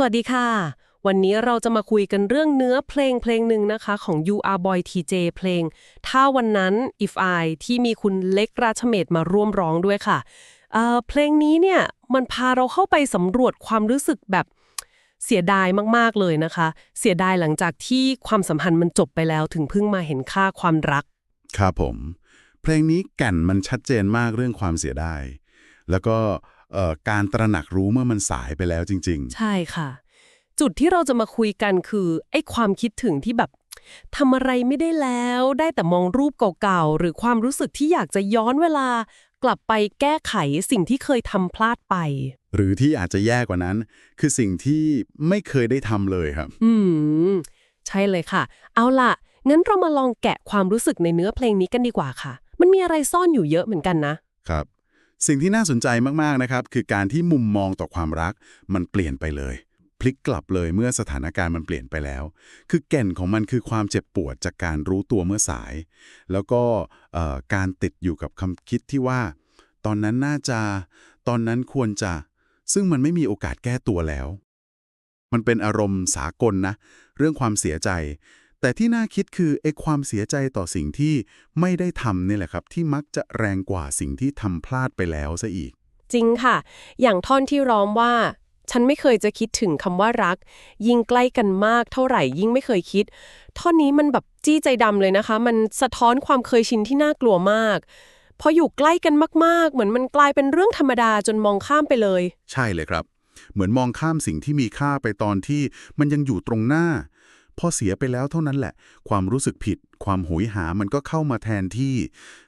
สวัสดีค่ะ วันนี้เราจะมาคุยกันเรื่องเนื้อเพลงเพลงหนึ่งนะคะ ของ You Are Boy TJ เพลง ถ้าวันนั้น If I ที่มีคุณเล็กราชเมศมาร่วมร้องด้วยค่ะเเพลงนี้เนี่ยมันพาเราเข้าไปสำรวจความรู้สึกแบบเสียดายมากๆเลยนะคะ เสียดายหลังจากที่ความสัมพันธ์มันจบไปแล้วถึงเพิ่งมาเห็นค่าความรัก ครับผม เพลงนี้แก่นมันชัดเจนมากเรื่องความเสียดายแล้วก็ การตระหนักรู้เมื่อมันสายไปแล้วจริงใช่ค่ะ จุดที่เราจะมาคุยกันคือไอ้ความคิดถึงที่แบบทำอะไรไม่ได้แล้วได้แต่มองรูปเก่าๆ หรือความรู้สึกที่อยากจะย้อนเวลากลับไปแก้ไขสิ่งที่เคยทำพลาดไปๆหรือที่อาจจะแย่กว่านั้น คือสิ่งที่ไม่เคยได้ทำเลยครับ อืม ใช่เลยค่ะ เอาล่ะ งั้นเรามาลองแกะความรู้สึกในเนื้อเพลงนี้กันดีกว่าค่ะ มันมีอะไรซ่อนอยู่เยอะเหมือนกันนะครับ สิ่งที่น่าสนใจมากๆนะครับ คือการที่มุมมองต่อความรัก มันเปลี่ยนไปเลย พลิกกลับเลยเมื่อสถานการณ์มันเปลี่ยนไปแล้ว คือแก่นของมันคือความเจ็บปวดจากการรู้ตัวเมื่อสาย แล้วก็การติดอยู่กับคำคิดที่ว่า ตอนนั้นน่าจะ ตอนนั้นควรจะ ซึ่งมันไม่มีโอกาสแก้ตัวแล้ว มันเป็นอารมณ์สากลนะ เรื่องความเสียใจ แต่ที่น่าคิดคือไอ้ความเสียใจต่อสิ่งที่ไม่ได้ทำนี่แหละครับ ที่มักจะแรงกว่าสิ่งที่ทำพลาดไปแล้วซะอีก จริงค่ะ อย่างท่อนที่ร้องว่า ฉันไม่เคยจะคิดถึงคำว่ารัก ยิ่งใกล้กันมากเท่าไหร่ยิ่งไม่เคยคิด ท่อนนี้มันแบบจี้ใจดำเลยนะคะ มันสะท้อนความเคยชินที่น่ากลัวมากพออยู่ใกล้กันมากๆ เหมือนมันกลายเป็นเรื่องธรรมดาจนมองข้ามไปเลย ใช่เลยครับ เหมือนมองข้ามสิ่งที่มีค่าไปตอนที่มันยังอยู่ตรงหน้า พอเสียไปแล้วเท่านั้นแหละ ความรู้สึกผิด ความโหยหามันก็เข้ามาแทนที่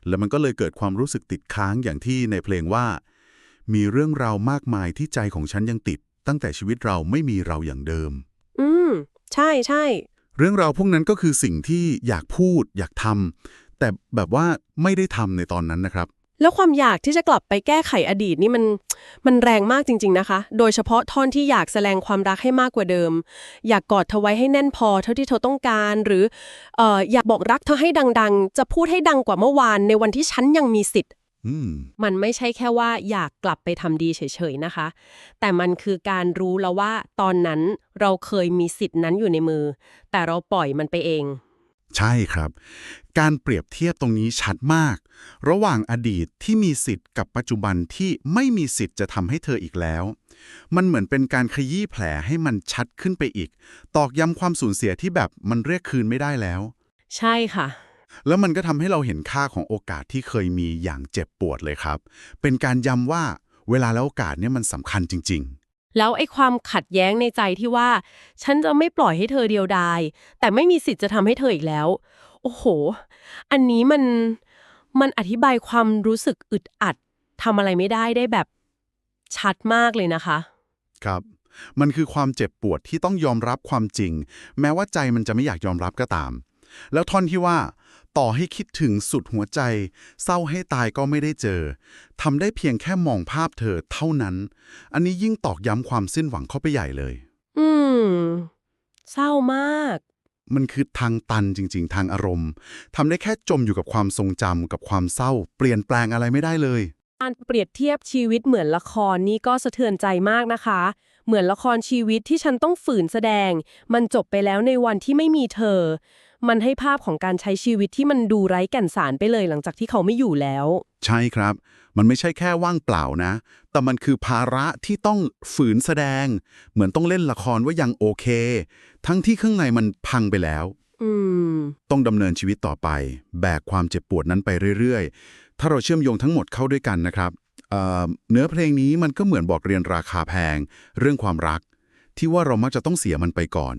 แล้วมันก็เลยเกิดความรู้สึกติดค้างอย่างที่ในเพลงว่า มีเรื่องราวมากมายที่ใจของฉันยังติด ตั้งแต่ชีวิตเราไม่มีเราอย่างเดิม อืม ใช่ใช่เรื่องราวพวกนั้นก็คือสิ่งที่อยากพูด อยากทำแต่แบบว่าไม่ได้ทำในตอนนั้นนะครับ แล้วความอยากที่จะกลับไปแก้ไขอดีตนี่มันมันแรงมากจริง ๆนะคะ โดยเฉพาะท่อนที่อยากแสดงความรักให้มากกว่าเดิม อยากกอดเธอไว้ให้แน่นพอเท่าที่เธอต้องการ หรือเอ่ออยากบอกรักเธอให้ดัง ๆ จะพูดให้ดังกว่าเมื่อวานในวันที่ฉันยังมีสิทธิ์อืมมันไม่ใช่แค่ว่าอยากกลับไปทำดีเฉยๆนะคะ แต่มันคือการรู้แล้วว่าตอนนั้นเราเคยมีสิทธิ์นั้นอยู่ในมือ แต่เราปล่อยมันไปเอง ใช่ครับ การเปรียบเทียบตรงนี้ชัดมาก ระหว่างอดีตที่มีสิทธิ์กับปัจจุบันที่ไม่มีสิทธิ์จะทำให้เธออีกแล้ว มันเหมือนเป็นการขยี้แผลให้มันชัดขึ้นไปอีก ตอกย้ำความสูญเสียที่แบบมันเรียกคืนไม่ได้แล้ว ใช่ค่ะ แล้วมันก็ทำให้เราเห็นค่าของโอกาสที่เคยมีอย่างเจ็บปวดเลยครับ เป็นการย้ำว่าเวลาและโอกาสเนี่ยมันสำคัญจริง แล้วไอ้ความขัดแย้งในใจที่ว่า ฉันจะไม่ปล่อยให้เธอเดียวดาย แต่ไม่มีสิทธิ์จะทำให้เธออีกแล้ว โอ้โห อันนี้มันมันอธิบายความรู้สึกอึดอัดทำอะไรไม่ได้ได้แบบชัดมากเลยนะคะ ครับ มันคือความเจ็บปวดที่ต้องยอมรับความจริง แม้ว่าใจมันจะไม่อยากยอมรับก็ตาม แล้วท่อนที่ว่า ต่อให้คิดถึงสุดหัวใจ เศร้าให้ตายก็ไม่ได้เจอทำได้เพียงแค่มองภาพเธอเท่านั้น อันนี้ยิ่งตอกย้ำความสิ้นหวังเข้าไปใหญ่เลย อืม เศร้ามาก มันคือทางตันจริง ๆ ทางอารมณ์ทำได้แค่จมอยู่กับความทรงจำกับความเศร้า เปลี่ยนแปลงอะไรไม่ได้เลย การเปรียบเทียบชีวิตเหมือนละครนี่ก็สะเทือนใจมากนะคะ เหมือนละครชีวิตที่ฉันต้องฝืนแสดง มันจบไปแล้วในวันที่ไม่มีเธอ มันให้ภาพของการใช้ชีวิตที่มันดูไร้แก่นสารไปเลยหลังจากที่เขาไม่อยู่แล้ว ใช่ครับ มันไม่ใช่แค่ว่างเปล่านะ แต่มันคือภาระที่ต้องฝืนแสดง เหมือนต้องเล่นละครว่ายังโอเค ทั้งที่ข้างในมันพังไปแล้วอืมต้องดำเนินชีวิตต่อไป แบกความเจ็บปวดนั้นไปเรื่อยๆ ถ้าเราเชื่อมโยงทั้งหมดเข้าด้วยกันนะครับเอ่อเนื้อเพลงนี้มันก็เหมือนบอกเรียนราคาแพง เรื่องความรัก ที่ว่าเรามักจะต้องเสียมันไปก่อน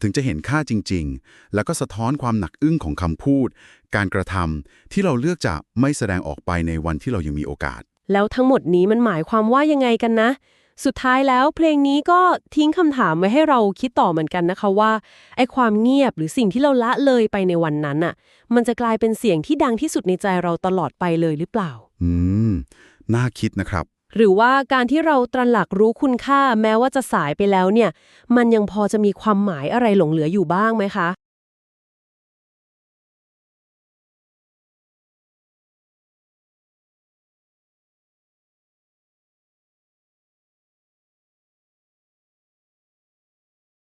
ถึงจะเห็นค่าจริง ๆ แล้วก็สะท้อนความหนักอึ้งของคำพูด การกระทำที่เราเลือกจะไม่แสดงออกไปในวันที่เรายังมีโอกาส แล้วทั้งหมดนี้มันหมายความว่ายังไงกันนะ สุดท้ายแล้วเพลงนี้ก็ทิ้งคำถามไว้ให้เราคิดต่อเหมือนกันนะคะว่าไอ้ความเงียบหรือสิ่งที่เราละเลยไปในวันนั้นน่ะ มันจะกลายเป็นเสียงที่ดังที่สุดในใจเราตลอดไปเลยหรือเปล่า อืม น่าคิดนะครับ หรือว่าการที่เราตระหนักรู้คุณค่าแม้ว่าจะสายไปแล้วเนี่ย มันยังพอจะมีความหมายอะไรหลงเหลืออยู่บ้างไหมคะ